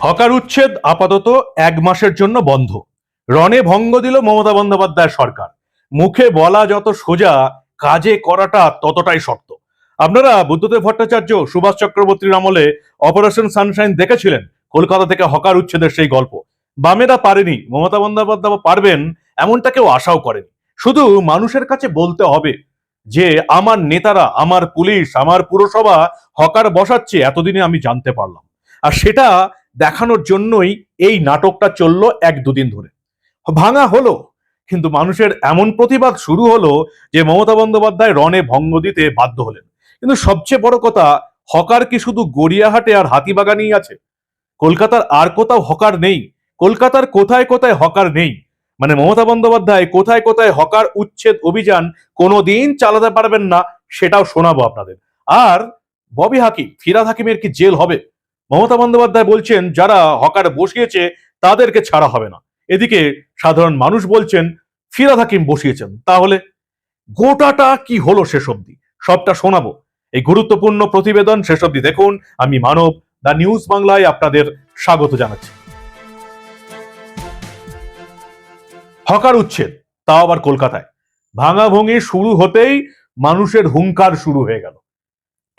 Hawker উচ্ছেদ আপাতত এক মাসের জন্য বন্ধ। রণে ভঙ্গ দিল মমতা বন্দ্যোপাধ্যায় সরকার। মুখে বলা যত সোজা, কাজে করাটা ততটাই শক্ত। আপনারা বুদ্ধদেব ভট্টাচার্য, সুভাষ চক্রবর্তীর আমলে অপারেশন সানশাইন দেখেছিলেন? কলকাতা থেকে হকার উচ্ছেদের সেই গল্প। বামেরা পারেনি, মমতা বন্দ্যোপাধ্যায় পারবেন, এমনটা কেউ আশাও করেন। শুধু মানুষের কাছে বলতে হবে। যে আমার নেতারা, আমার পুলিশ, আমার পুরসভা হকার বসাচ্ছে, এতদিনে আমি জানতে পারলাম। আর সেটা দেখানোর জন্যই এই নাটকটা চলল এক দুদিন ধরে। ভাঙা হলো, কিন্তু মানুষের এমন প্রতিবাদ শুরু হলো যে মমতা বন্দ্যোপাধ্যায় রণে ভঙ্গ দিতে বাধ্য হলেন। কিন্তু সবচেয়ে বড় কথা, হকার কি শুধু গড়িয়াহাটে আর হাতিবাগানেই আছে? কলকাতার আর কোথাও হকার নেই। কলকাতার কোথায় কোথায় হকার নেই? মানে মমতা বন্দ্যোপাধ্যায় কোথায় কোথায় হকার উচ্ছেদ অভিযান কোনোদিন চালাতে পারবেন না সেটাও শোনাবো আপনাদের। আর ববি হাকিম, ফিরাদ হাকিমের কি জেল হবে? মমতা বন্দ্যোপাধ্যায় বলছেন, যারা হকার বসিয়েছে তাদেরকে ছাড়া হবে না। এদিকে সাধারণ মানুষ বলছেন, ফিরাদ হাকিম বসিয়েছেন, তাহলে গোটাটা কি হলো শেষ অবধি? সবটা শোনাবো। এই গুরুত্বপূর্ণ প্রতিবেদন শেষ অবধি দেখুন। আমি মানব, দ্য নিউজ বাংলায় আপনাদের স্বাগত জানাচ্ছি। হকার উচ্ছেদ, তাও আবার কলকাতায়। ভাঙাভঙি শুরু হতেই মানুষের হুঙ্কার শুরু হয়ে গেল।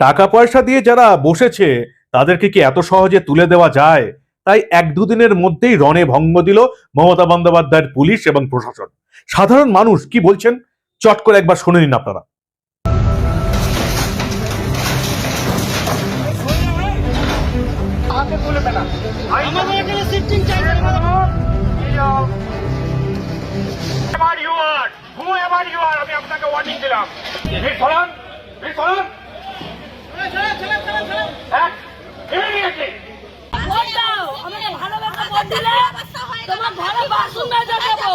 টাকা পয়সা দিয়ে যারা বসেছে, তাদেরকে কি এত সহজে তুলে দেওয়া যায়? তাই এক দুদিনের মধ্যেই রণে ভঙ্গ দিল মমতা বন্দ্যোপাধ্যায়ের পুলিশ এবং প্রশাসন। সাধারণ মানুষ কি বলছেন? চট করে একবার শুনে নিন আপনারা। আমাদের এখানে সিটিং চার্জ দিলাম ভিড় সরান ভিড় সরান ঘরে বাসন মেজে দেবো।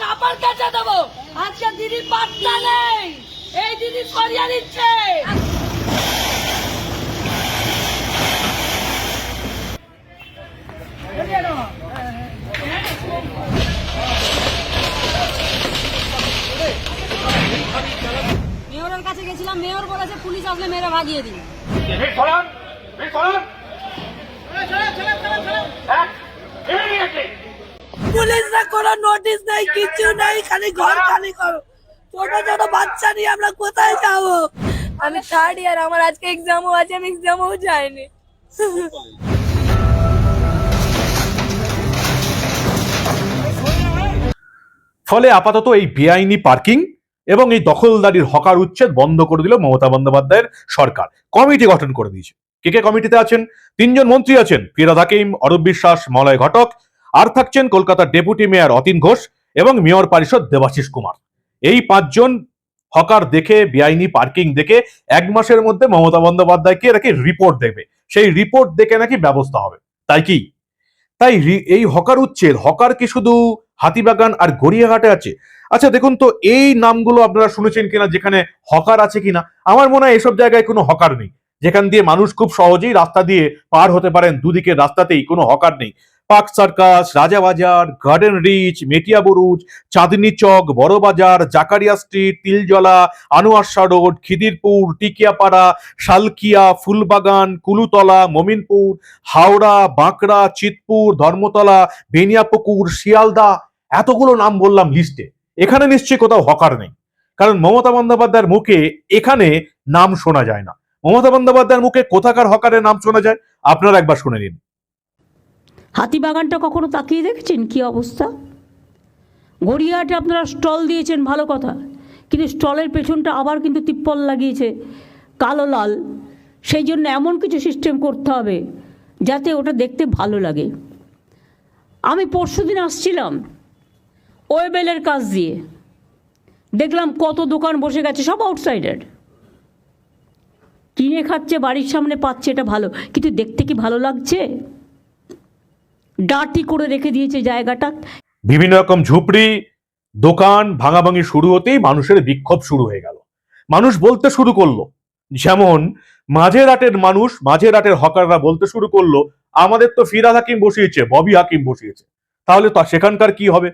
কাপড় কেচে দেবো। আজকে দিদি পাত্তা নেই। এই দিদি সরিয়ে দিচ্ছে মেয়রের কাছে গেছিলাম মেয়র বলেছে পুলিশ আসলে মেরে ভাগিয়ে দিন। পুলিশরা কোনো নোটিশ নেই কিছু নেই খালি ঘর খালি করো। ছোট ছোট বাচ্চা নিয়ে আমরা কোথায় যাব? আমি থার্ড ইয়ার আমার আজকে এক্সামও আছে আমি এক্সামও যাইনি। ফলে আপাতত এই বেআইনি পার্কিং এবং এই দখলদারির হকার উচ্ছেদ বন্ধ করে দিল মমতা বন্দ্যোপাধ্যায়ের সরকার। কমিটি গঠন করে দিয়েছে। কে কে কমিটিতে আছেন? তিনজন মন্ত্রী আছেন ফিরাদ হাকিম, অরূপ বিশ্বাস, মলয় ঘটক। আর থাকছেন কলকাতার ডেপুটি মেয়র অতীন ঘোষ এবং মেয়র পরিষদ দেবাশিস কুমার। এই পাঁচজন হকার দেখে, বেআইনি পার্কিং দেখে এক মাসের মধ্যে মমতা বন্দ্যোপাধ্যায়কে নাকি রিপোর্ট দেবে। সেই রিপোর্ট দেখে নাকি ব্যবস্থা হবে। তাই কি? তাই এই হকার উচ্ছেদ, হকার কি শুধু হাতিবাগান আর গড়িয়াহাটে আছে? আচ্ছা দেখুন তো, এই নামগুলো আপনারা শুনেছেন কিনা, যেখানে হকার আছে কিনা, আমার মনে হয় এসব জায়গায় কোনো হকার নেই। যেখান দিয়ে মানুষ খুব সহজেই রাস্তা দিয়ে পার হতে পারেন দুদিকের রাস্তাতেই কোনো হকার নেই। Park Circus Rajabazar Garden Reach, Metiabruz Chandni Chowk Barabazar Zakaria Street, Tiljala Anwarshah Road Khidirpur, Tikiapara, Salkia, Phoolbagan, Kulutola, Mominpur, Howrah, Bankra, Chitpur, Dharmatala, Beniapukur, Sealdah, এতগুলো নাম বললাম লিস্টে এখানে নিশ্চয়ই কোথাও হকার নেই। কারণ মমতা বন্দ্যোপাধ্যায়ের মুখে এখানে নাম শোনা যায় না। মমতা বন্দ্যোপাধ্যায়ের মুখে কোথাকার হকারের নাম শোনা যায়, আপনারা একবার শুনে নিন। হাতিবাগানটা কখনো তাকিয়ে দেখেছেন? কি অবস্থা? গড়িয়াহাটে আপনারা স্টল দিয়েছেন, ভালো কথা। কিন্তু স্টলের পেছনটা আবার কিন্তু তিপ্পল লাগিয়েছে, কালো লাল। সেই জন্য এমন কিছু সিস্টেম করতে হবে, যাতে ওটা দেখতে ভালো লাগে। আমি পরশুদিন আসছিলাম। ওয়েবেলের কাজ দিয়ে। দেখলাম কত দোকান বসে গেছে, সব আউটসাইডার কিনে খাচ্ছে, বাড়ির সামনে পাচ্ছে, এটা ভালো। কিন্তু দেখতে কি ভালো লাগছে? ডাটি করে রেখে দিয়েছে জায়গাটা। বিভিন্ন রকম ঝুপড়ি, দোকান ভাঙাভাঙি শুরু হতেই মানুষের বিক্ষোভ শুরু হয়ে গেল। মানুষ বলতে শুরু করল, যেমন মাঝের রাটের মানুষ মাঝের রাটের হকাররা বলতে শুরু করল, আমাদের তো ফিরাদ হাকিম বসিয়েছে, ববি হাকিম বসিয়েছে। তাহলে তো সেখানকার কি হবে?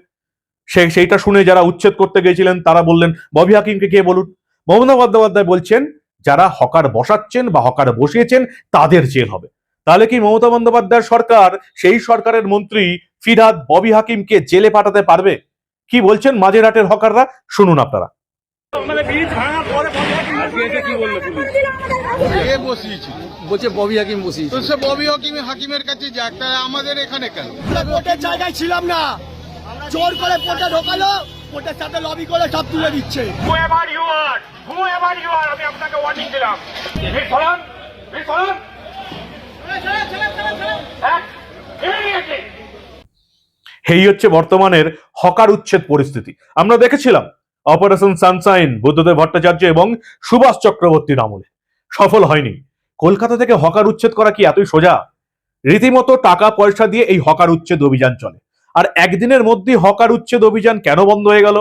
সে সেইটা শুনে যারা উচ্ছেদ করতে গেছিলেন তারা বললেন ববি হাকিমকে কে বলুন? মমতা বন্দ্যোপাধ্যায় বলছেন যারা হকার বসাচ্ছেন বা হকার বসিয়েছেন তাদের জেল হবে। তাহলে কি মমতা বন্দ্যোপাধ্যায় সরকার সেই সরকারের মন্ত্রী ফিরহাদ ববি হাকিমকে জেলে পাঠাতে পারবে? কি বলছেন মাঝেরহাটের হকাররা? শুনুন আপনারা। বলছে ববি হাকিম বসি ববি হাকিম হাকিমের কাছে যাক তাহলে আমাদের এখানে কেন? জায়গায় ছিলাম না। জোর করে ভোটে ঢোকালো ভোটের সাথে লবি করে সব তুলে দিচ্ছে। আমি আপনাকে ওয়ার্নিং দিলাম। এই হচ্ছে বর্তমানের হকার উচ্ছেদ পরিস্থিতি। আমরা দেখেছিলাম অপারেশন সানসাইন বুদ্ধদেব ভট্টাচার্য এবং সুভাষ চক্রবর্তীর আমলে। সফল হয়নি। কলকাতা থেকে হকার উচ্ছেদ করা কি এতই সোজা? রীতিমতো টাকা পয়সা দিয়ে এই হকার উচ্ছেদ অভিযান চলে। আর একদিনের মধ্যে হকার উচ্ছেদ অভিযান কেন বন্ধ হয়ে গেল?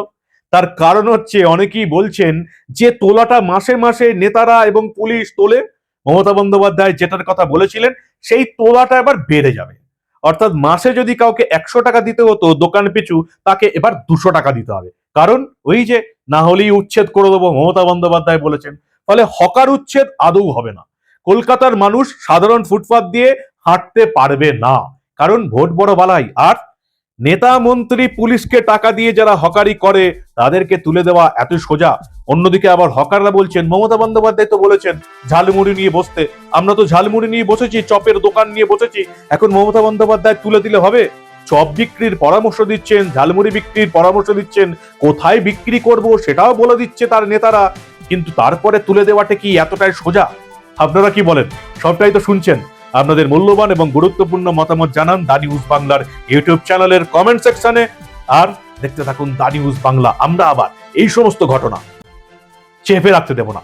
তার কারণ হচ্ছে অনেকেই বলছেন যে তোলাটা মাসে মাসে নেতারা এবং পুলিশ তোলে। মমতা বন্দ্যোপাধ্যায় যেটার কথা বলেছিলেন, সেই তোলাটা এবার বেড়ে যাবে। অর্থাৎ মাসে যদি কাউকে একশো টাকা দিতে হতো দোকান পিছু, তাকে এবার দুশো টাকা দিতে হবে। কারণ ওই যে না হলেই উচ্ছেদ করে দেবো, মমতা বন্দ্যোপাধ্যায় বলেছেন। ফলে হকার উচ্ছেদ আদৌ হবে না। কলকাতার মানুষ সাধারণ ফুটপাত দিয়ে হাঁটতে পারবে না। কারণ ভোট বড় বালাই, আর নেতা মন্ত্রী পুলিশকে টাকা দিয়ে যারা হকারি করে, তাদেরকে তুলে দেওয়া এত সোজা। অন্যদিকে আবার হকাররা বলছেন, মমতা বন্দ্যোপাধ্যায় তো বলেছেন, ঝালমুড়ি নিয়ে বসতে। আমরা তো ঝালমুড়ি নিয়ে বসেছি, চপের দোকান নিয়ে বসেছি। এখন মমতা বন্দ্যোপাধ্যায় তুলে দিলে হবে? চপ বিক্রির পরামর্শ দিচ্ছেন, ঝালমুড়ি বিক্রির পরামর্শ দিচ্ছেন, কোথায় বিক্রি করব সেটাও বলে দিচ্ছে তার নেতারা। কিন্তু তারপরে তুলে দেওয়াটা কি এতটাই সোজা? আপনারা কি বলেন? সবটাই তো শুনছেন। আপনাদের মূল্যবান এবং গুরুত্বপূর্ণ মতামত জানান দা নিউজ বাংলার ইউটিউব চ্যানেলের কমেন্ট সেকশনে। আর দেখতে থাকুন দা নিউজ বাংলা। আমরা আবার এই সমস্ত ঘটনা চেপে রাখতে দেব না।